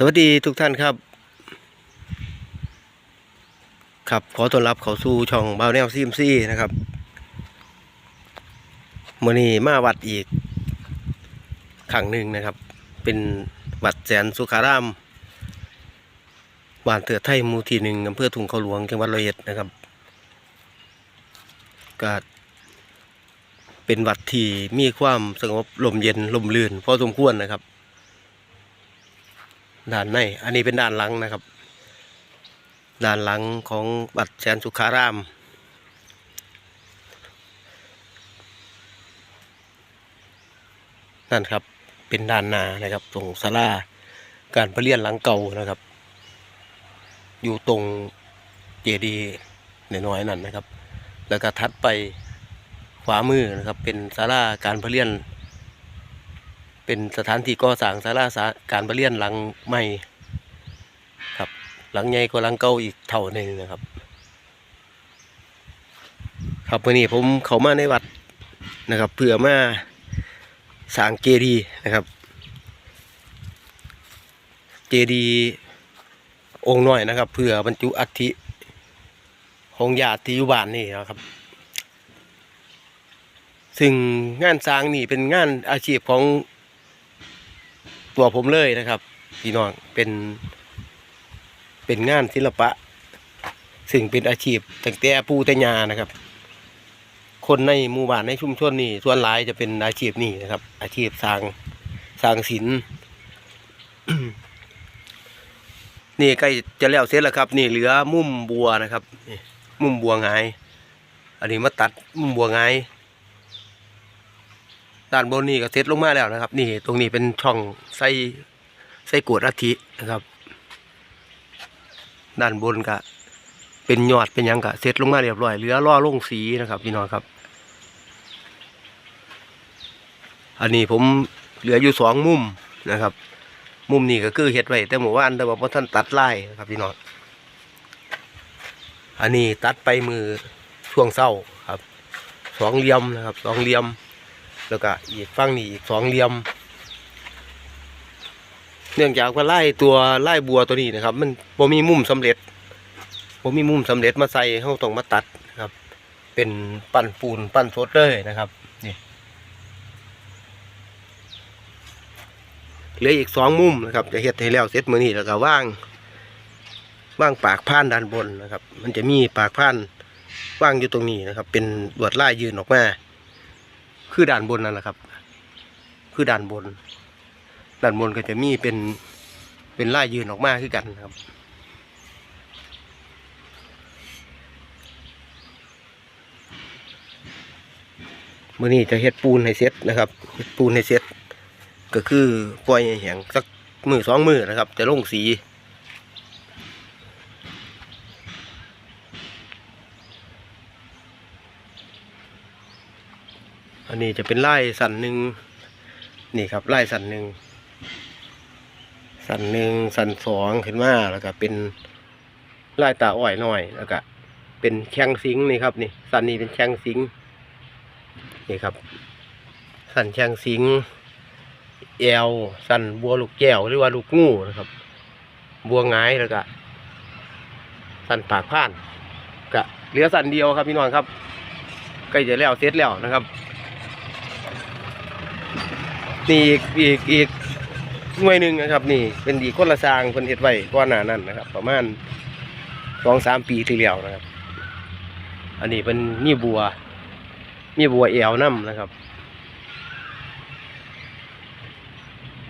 สวัสดีทุกท่านครับ ครับขอต้อนรับเขาสู่ช่องบาวแนวซีมซีนะครับมือนี้มาวัดอีกครั้งหนึ่งนะครับ เป็นวัดแสนสุขารามบ้านเตือไทยหมู่ที่หนึ่งอำเภอทุ่งเขาหลวงจังหวัดร้อยเอ็ดนะครับก็เป็นวัดที่มีความสงบลมเย็นลมลื่นพอสมควรนะครับ ด้านใน อันนี้เป็นด้านหลังนะครับ ด้านหลังของวัดแสนสุขาราม นั่นครับ เป็นด้านหน้านะครับ ตรงศาลาการประเรียนหลังเก่านะครับ อยู่ตรงเจดีย์น้อยๆนั่นนะครับ แล้วก็ทัดไปขวามือนะครับ เป็นศาลาการประเรียน เป็นสถานที่ก่อสร้างศาลาสาการประเรียนหลังใหม่ครับ หลังใหญ่กว่าหลังเก่าอีกเท่าหนึ่งนะครับ ครับวันนี้ผมเข้ามาในวัดนะครับเพื่อมาสร้างเจดีย์นะครับ เจดีย์องค์น้อยนะครับ เพื่อบรรจุอัฐิของญาติที่อยู่บ้านนี่นะครับ ซึ่งงานสร้างนี่เป็นงานอาชีพของ ตัวผมเลยนะครับพี่น้องเป็นเป็นงานศิลปะ ซึ่งเป็นอาชีพตั้งแต่ปูแต่ยานะครับ คนในหมู่บ้านในชุมชนนี่ส่วนหลายจะเป็นอาชีพนี่นะครับ อาชีพสร้างสร้างศิลป์นี่ใกล้จะแล้วเสร็จแล้วครับ นี่เหลือมุมบัวนะครับมุมบัวหงาย อันนี้มาตัดมุมบัวหงาย ด้านบนนี่ก็เซตลงมาแล้วนะครับ นี่ตรงนี้เป็นช่องใส่ใส่กวดอาทินะครับ ด้านบนก็เป็นยอดเป็นยังกะเซตลงมาเรียบร้อยเหลือล่อลงสีนะครับพี่น้องครับ อันนี้ผมเหลืออยู่สองมุมนะครับ มุมนี้ก็คือเห็ดไว้แต่หมู่บ้านแต่ว่าพอท่านตัดไล่นะครับพี่น้องอันนี้ตัดไปมือช่วงเศร้าครับสองเหลี่ยมนะครับสองเหลี่ยม แล้วก็อีกฝั่งนี้อีกสองเหลี่ยม เนื่องจากว่าไล่ตัวไล่บัวตัวนี้นะครับ มันบ่มีมุมสำเร็จบ่มีมุมสำเร็จมาใส่เขาต้องมาตัดนะครับ เป็นปั้นปูนปั้นสดเลยนะครับนี่เหลืออีกสองมุมนะครับ จะเฮ็ดให้แล้วเสร็จมือนี้แล้วก็ว่างว่างปากผ่านด้านบนนะครับ มันจะมีปากผ่านว่างอยู่ตรงนี้นะครับ เป็นลวดลายยืนออกมา คือด่านบนนั่นแหละครับ คือด่านบน ด่านบนก็จะมีเป็นเป็นล่ายยืนออกมาคือกันครับ เมื่อนี้จะเฮ็ดปูนให้เสร็จนะครับเฮ็ดปูนให้เสร็จก็คือปล่อยแห้งสักมือสองมือนะครับ จะลงสี อันนี้จะเป็นไล่สันหนึ่งนี่ครับไล่สันหนึ่งสันหนึ่งสันสองขึ้นมาแล้วก็เป็นไล่ตาอ้อยหน่อยแล้วก็เป็นแข้งสิงนี่ครับนี่สันนี้เป็นแข้งสิงนี่ครับ สันแข้งสิงแอวสันบัวลูกแก้วหรือว่าลูกงูนะครับ บัวงายแล้วก็สันปากผ่านก็เหลือสันเดียวครับพี่น้องครับใกล้จะแล้วเสร็จแล้วนะครับ นี่อีกอีกอีกหน่วยหนึ่งนะครับ นี่เป็นอีกคนละสร้างคนเฮ็ดไว้ก้อนหนานั่นนะครับ ประมาณสองสามปีที่แล้วนะครับ อันนี้เป็นมีบัว มีบัวแอวน้ำนะครับ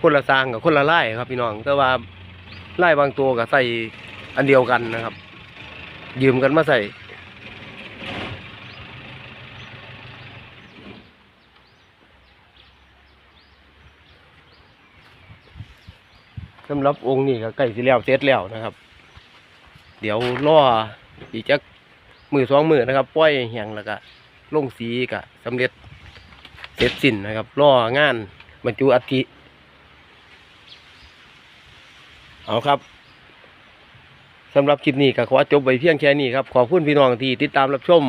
คนละสร้างกับคนละไล่ครับพี่น้อง แต่ว่าไล่บางตัวกับใส่อันเดียวกันนะครับ ยืมกันมาใส่ สำหรับองค์นี้ก็ใกล้สิแล้วเสร็จแล้วนะครับ เดี๋ยวรออีกจักมือสองมือนะครับปล่อยแห้งแล้วก็ลงสีก็สำเร็จเสร็จสิ้นนะครับรองานบรรจุอัฐิเอาครับสำหรับคลิปนี้ก็ขอจบไว้เพียงแค่นี้ครับขอบคุณพี่น้องที่ติดตามรับชม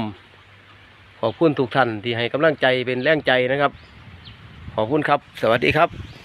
ขอบคุณทุกท่านที่ให้กำลังใจเป็นแรงใจนะครับ ขอบคุณครับ สวัสดีครับ